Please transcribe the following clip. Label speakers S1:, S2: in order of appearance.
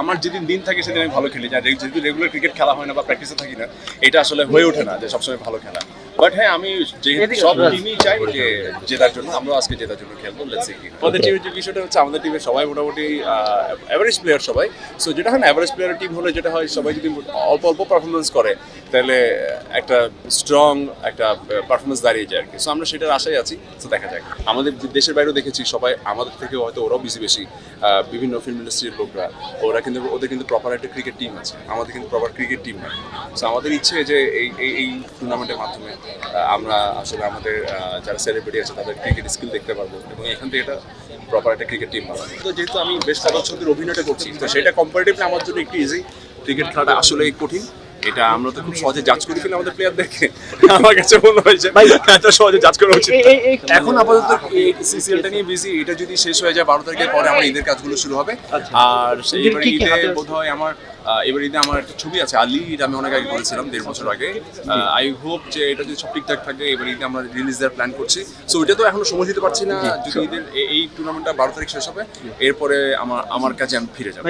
S1: আমার যেদিন দিন থাকে সেদিন আমি ভালো খেলি। যা যেহেতু রেগুলার ক্রিকেট খেলা হয় না বা প্র্যাকটিসে থাকি না এটা আসলে হয়ে ওঠে না যে সবসময় ভালো খেলা। বাট হ্যাঁ আমি যেহেতু সব টিমই চাই যে জেতার জন্য আমরাও আজকে জেতার জন্য খেলব লেটস সি আমাদের টিমের যে বিষয়টা হচ্ছে আমাদের টিমের সবাই মোটামুটি অ্যাভারেজ প্লেয়ার সবাই। সো যেটা হয় না অ্যাভারেজ প্লেয়ারের টিম হলে যেটা হয় সবাই যদি অল্প অল্প পারফরমেন্স করে তাহলে একটা স্ট্রং একটা পারফরমেন্স দাঁড়িয়ে যায় আর কি। সো আমরা সেটার আশায় আছি। তো দেখা যাক। আমাদের দেশের বাইরেও দেখেছি সবাই, আমাদের থেকে হয়তো ওরাও বেশি বেশি বিভিন্ন ফিল্ম ইন্ডাস্ট্রির লোকরা। ওরা কিন্তু, ওদের কিন্তু প্রপার একটা ক্রিকেট টিম আছে। আমাদের কিন্তু প্রপার ক্রিকেট টিম নাই। সো আমাদের ইচ্ছে যে এই এই টুর্নামেন্টের মাধ্যমে আমরা আসলে আমাদের যারা সেলিব্রিটি আছে তাদের ক্রিকেট স্কিল দেখতে পারব এবং এখান থেকে এটা প্রপার একটা ক্রিকেট টিম বানাবো। তো যেহেতু আমি বেশ কয়েক ছবির অভিনয়টা করছি, তো সেটা কম্পারেটিভলি আমার জন্য একটু ইজি ক্রিকেট খেলাটা আসলেই কঠিন। এটা আমরা তো খুব সহজে জাজ করে ফেলি আমাদের প্লেয়ারদেরকে আমার কাছে মনে হয়েছে এত সহজে জাজ করা উচিত এখন আপাতত সিসিএলটা নিয়ে বিজি এটা যদি শেষ হয়ে যায় বারো তারিখের পরে আমার ঈদের কাজগুলো শুরু হবে। আর সেই ঈদে বোধ হয় আমার এবার ঈদে আমার একটা ছবি আছে আলি এটা আমি অনেক আগে বলেছিলাম দেড় বছর আগে। আই হোপ যে এটা যদি সব ঠিকঠাক থাকে এবার ঈদে আমরা রিলিজ দেওয়ার প্ল্যান করছি। সো এটা তো এখনও সময় দিতে পারছি না। যদি ঈদের এই টুর্নামেন্টটা বারো তারিখ শেষ হবে এরপরে আমার আমার কাছে আমি ফিরে যাব।